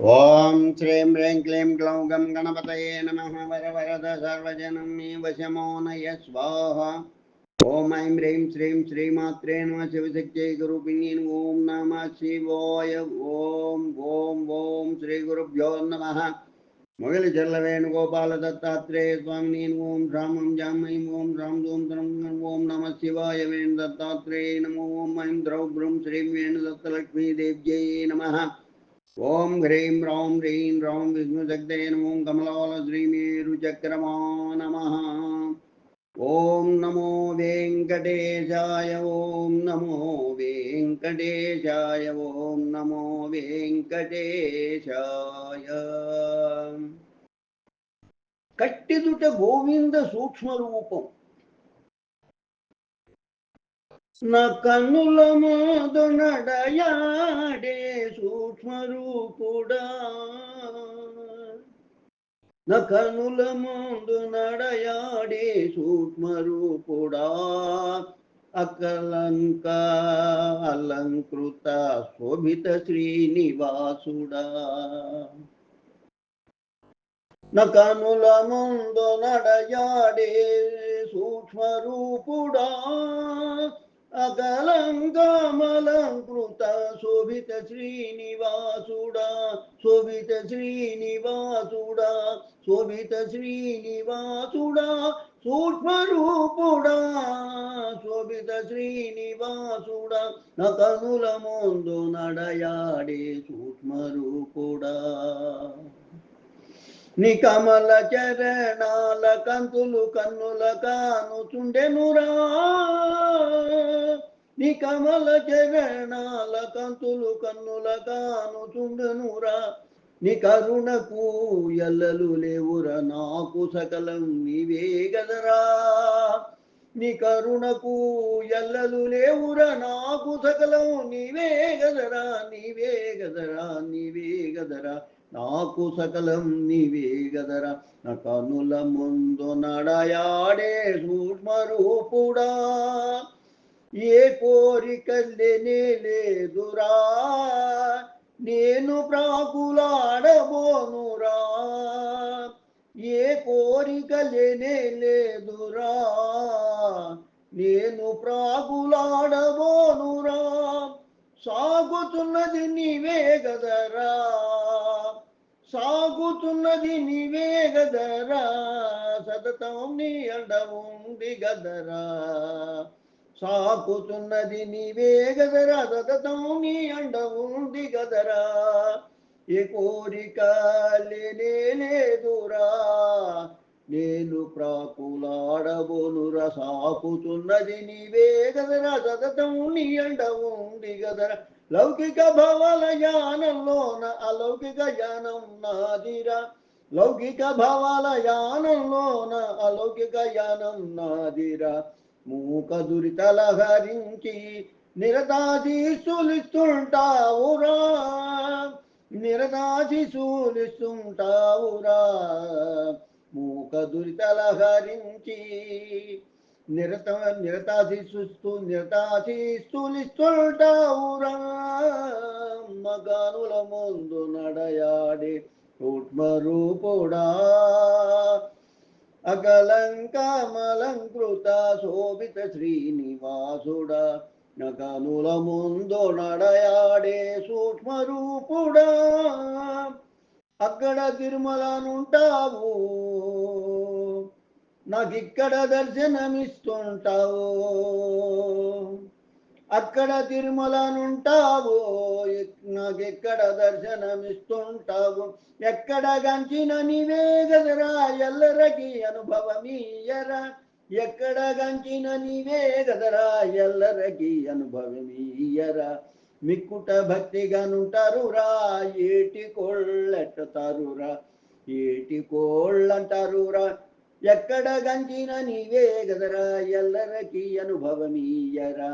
ఓం శ్రీం హ్రీం క్లీం గ్లౌం గం గణపతయే నమ వర వరద సర్వజనం మే వశమోనయ స్వాహ ఓం ఐం హ్రీం శ్రీం శ్రీమాత్రే నమ శివశక్తి గురుపిణీ ఓం నమ శివాయ ఓం ఓం ఓం శ్రీ గురుభ్యో నమ మొగలి చెల్ల వేణుగోపాల దత్తాత్రేయ స్వామిని ఓం రామం జామయం ఓం రామ్ దోం త్రం ఓం నమ శివాయ వేణు దత్తాత్రేయ నమో ఓం ఐం ద్రౌభ్రం శ్రీం వేణు దత్తలక్ష్మీ దేవ్యై నమ ఓం హ్రీం రాం హ్రీం రాం విష్ణుశక్తే ఓం కమలాల శ్రీమేరుచక్రమా నమ ఓం నమో వెంకటేశాయ ఓం నమో వెంకటేశాయ ఓం నమో వెంకటేశాయ. కట్టిదుట గోవింద సూక్ష్మ రూపం నా కన్నుల మోదునడయాడే సూక్ష్మరూపుడా. నా కన్నుల ముందు నడయాడే సూక్ష్మరూపుడా. అకలంక అలంకృత శోభిత శ్రీనివాసుడా. నా కనుల ముందు నడయాడే సూక్ష్మరూపుడా. అదలంకామలంకృత శోభిత శ్రీనివాసుడా శోభిత శ్రీనివాసుడా శోభిత శ్రీనివాసుడా సూక్ష్మరూపుడా శోభిత శ్రీనివాసుడా నకనుల ముందు నడయాడే సూక్ష్మరూపుడా. నీ కమల చరణాల కంతులు కన్నుల కానుచుండెనురా నీ కమల చరణాల కంతులు కన్నుల కానుచుండెనురా నీ కరుణకు ఎల్లలు లేవురా నాకు సకలం నీవే గదరా. నీ కరుణకు ఎల్లలు లేవురా నాకు సకలం నీవే గదరా నీవే గదరా నీవే గదరా. నాకు సకలం నీవే గదరా. నా కనుల ముందు నడయాడే సూక్ష్మరూపుడా. ఏ కోరిక లేనే లేదురా. నేను ప్రాకులాడబోనురా. ఏ కోరిక లేనే లేదురా. నేను ప్రాకులాడబోనురా. సాగుతున్నది నీవే గదరా. సాగుతున్నది నీవే గదరా సతతం నీ అండ ఉంది గదరా. సాగుతున్నది నీవే గదరా సతతం నీ అండ ఉంది గదరా. ఏ కోరిక లేదురా నేను ప్రాకులాడబోనురా. సాకుతున్నది నీవే గదరా సతతం నీ అండ ఉంది గదరా. లౌకిక భవల యానంలోన అలౌకిక యానం నాదిరా. లౌకిక భవల యానంలోన అలౌకిక యానం నాదిరా. మూక దురితల హరించి నిరతాది సులిస్తుంటావురా నిరతాది సులిస్తుంటావురా మూక దురితల హరించి నిరత నిరతాశిస్తూ నిరతాశిస్తులిస్తుంటావురా మగానుల ముందు నడయాడే సూక్ష్మరూపుడా అకలంకమలంకృత శోభిత శ్రీనివాసుడా. నకనుల ముందు నడయాడే సూక్ష్మరూపుడా. అక్కడ తిరుమలనుంటావు నాకిక్కడ దర్శనమిస్తుంటావు. అక్కడ తిరుమలనుంటావు నాకెక్కడ దర్శనమిస్తుంటావు? ఎక్కడ గంచిన నీవే గదరా ఎల్లరకి అనుభవమీయరా? ఎక్కడ గంచిన నీవే గదరా ఎల్లరకి అనుభవమీయరా? మిక్కుట భక్తిగానుంటారురా ఏటి కోళ్ళెట్టుతారురా ఏటి కోళ్ళంటారురా ఎక్కడ గంచిన నీవే గదరా ఎల్లరకి అనుభవమీయరా?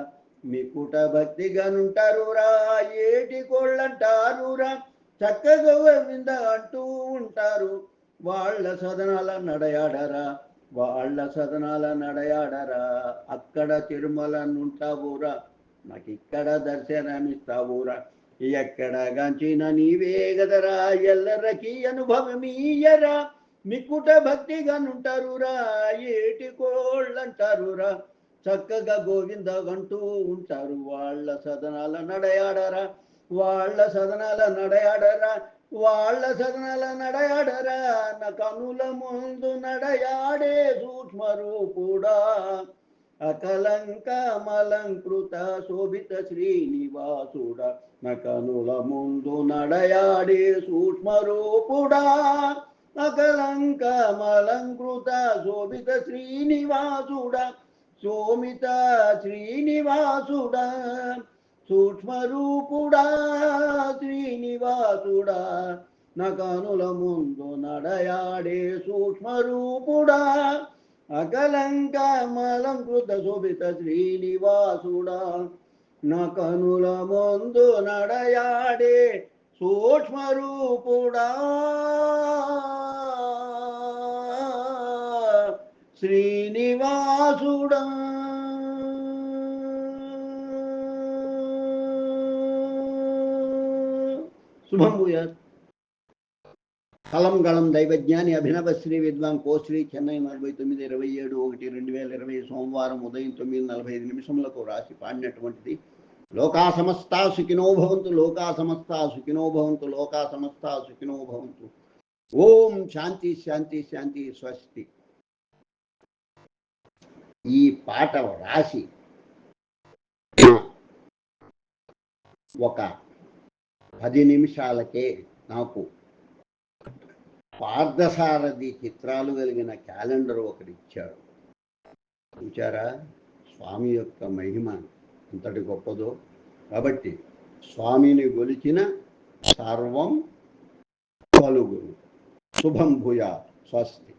మికుట భక్తిగానుంటారురా ఏటి కోళ్ళంటారురా? చక్కగా వింద అంటూ ఉంటారు. వాళ్ళ సదనాల నడయాడరా వాళ్ళ సదనాల నడయాడరా? అక్కడ తిరుమల నుంటావురా నాకు ఇక్కడ దర్శనమిస్తావురా? ఎక్కడ గంచిన నీవే గదరా ఎల్లరకి అనుభవమీయరా? మిక్కుట భక్తిగానుంటారురా ఏటి కోళ్ళంటారురా? చక్కగా గోవింద అంటూ ఉంటారు. వాళ్ళ సదనాల నడయాడరా వాళ్ళ సదనాల నడయాడరా వాళ్ళ సదనాల నడయాడరా నా కనుల ముందు నడయాడే సూక్ష్మ రూపుడా అకలంక మలంకృత శోభిత శ్రీనివాసుడ నకనుల ముందు నడయాడే సూక్ష్మ రూపుడా అకలంక మలంకృత శోభిత శ్రీనివాసుడా సోమిత శ్రీనివాసుడా సూక్ష్మరూపుడా శ్రీనివాసుడా నకనుల ముందు నడయాడే సూక్ష్మరూపుడా అకలంక మలంకృత శోభిత శ్రీనివాసుడా నకనుల ముందు నడయాడే సూక్ష్మరూపుడా. శ్రీనివాస శ్రీనివాసుడా శుభం భూయాత్. కలం గళం దైవజ్ఞాని అభినవ శ్రీ విద్వాన్ కోశ్రీ చెన్నై నలభై తొమ్మిది ఇరవై ఏడు ఒకటి రెండు వేల ఇరవై సోమవారం ఉదయం తొమ్మిది నలభై ఐదు నిమిషములకు రాసి పాడినటువంటిది. లోకా సమస్త సుఖినో భవంతు లోకా సమస్త సుఖినో భవంతు లోకా సమస్త సుఖినో భవంతు. ఓం శాంతి శాంతి శాంతి స్వస్తి. ఈ పాట రాసి ఒక పది నిమిషాలకే నాకు పార్థసారథి చిత్రాలు కలిగిన క్యాలెండర్ ఒకటి ఇచ్చాడు చూచారా స్వామి యొక్క మహిమ అంతటి గొప్పదో. కాబట్టి స్వామిని గొలిచిన సర్వం పలుగురు శుభం భూయా స్వస్తి.